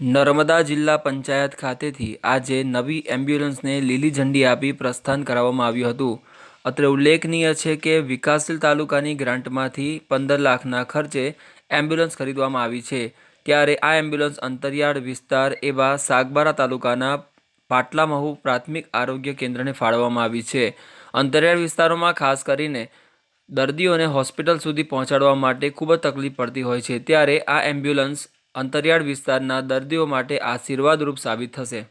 નર્મદા જિલ્લા પંચાયત ખાતેથી આજે નવી એમ્બ્યુલન્સને લીલી ઝંડી આપી પ્રસ્થાન કરાવવામાં આવ્યું હતું. અત્રે ઉલ્લેખનીય છે કે વિકાસશીલ તાલુકાની ગ્રાન્ટમાંથી પંદર લાખના ખર્ચે એમ્બ્યુલન્સ ખરીદવામાં આવી છે. ત્યારે આ એમ્બ્યુલન્સ અંતરિયાળ વિસ્તાર એવા સાગબારા તાલુકાના પાટલામહુ પ્રાથમિક આરોગ્ય કેન્દ્રને ફાળવવામાં આવી છે. અંતરિયાળ વિસ્તારોમાં ખાસ કરીને દર્દીઓને હોસ્પિટલ સુધી પહોંચાડવા માટે ખૂબ જ તકલીફ પડતી હોય છે. ત્યારે આ એમ્બ્યુલન્સ અંતરિયાળ વિસ્તારના દર્દીઓ માટે આશીર્વાદરૂપ સાબિત થશે.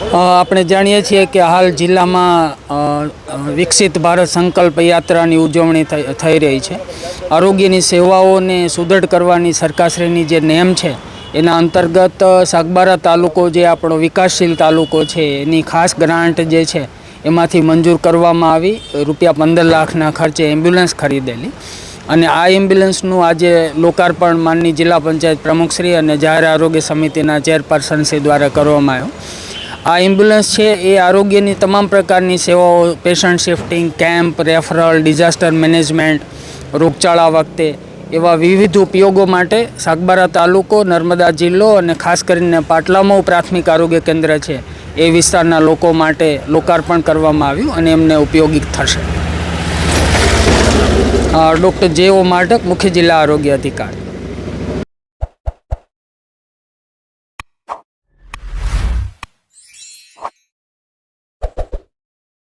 આપણે જાણીએ છીએ કે હાલ જિલ્લામાં વિકસિત ભારત સંકલ્પ યાત્રાની ઉજવણી થઈ રહી છે. આરોગ્યની સેવાઓને સુદૃઢ કરવાની સરકારશ્રીની જે નેમ છે, એના અંતર્ગત સાગબારા તાલુકો જે આપણો વિકાસશીલ તાલુકો છે, એની ખાસ ગ્રાન્ટ જે છે, એમાંથી મંજૂર કરવામાં આવી. રૂપિયા પંદર લાખના ખર્ચે એમ્બ્યુલન્સ ખરીદેલી. અને આ એમ્બ્યુલન્સનું આજે લોકાર્પણ માનની જિલ્લા પંચાયત પ્રમુખશ્રી અને જાહેર આરોગ્ય સમિતિના ચેરપર્સનશ્રી દ્વારા કરવામાં આવ્યો. આ એમ્બ્યુલન્સ છે, એ આરોગ્યની તમામ પ્રકારની સેવાઓ patient shifting camp referral disaster management રોગચાળા વખતે, એવા વિવિધ ઉપયોગો માટે સાગબારા તાલુકો, નર્મદા જિલ્લો અને ખાસ કરીને પાટલામાં પ્રાથમિક આરોગ્ય કેન્દ્ર છે. એ વિસ્તારના લોકો માટે લોકાર્પણ કરવામાં આવ્યું અને એમને ઉપયોગી થશે. ડૉક્ટર જે ઓ માર્ટક, મુખ્ય જિલ્લા આરોગ્ય અધિકારી.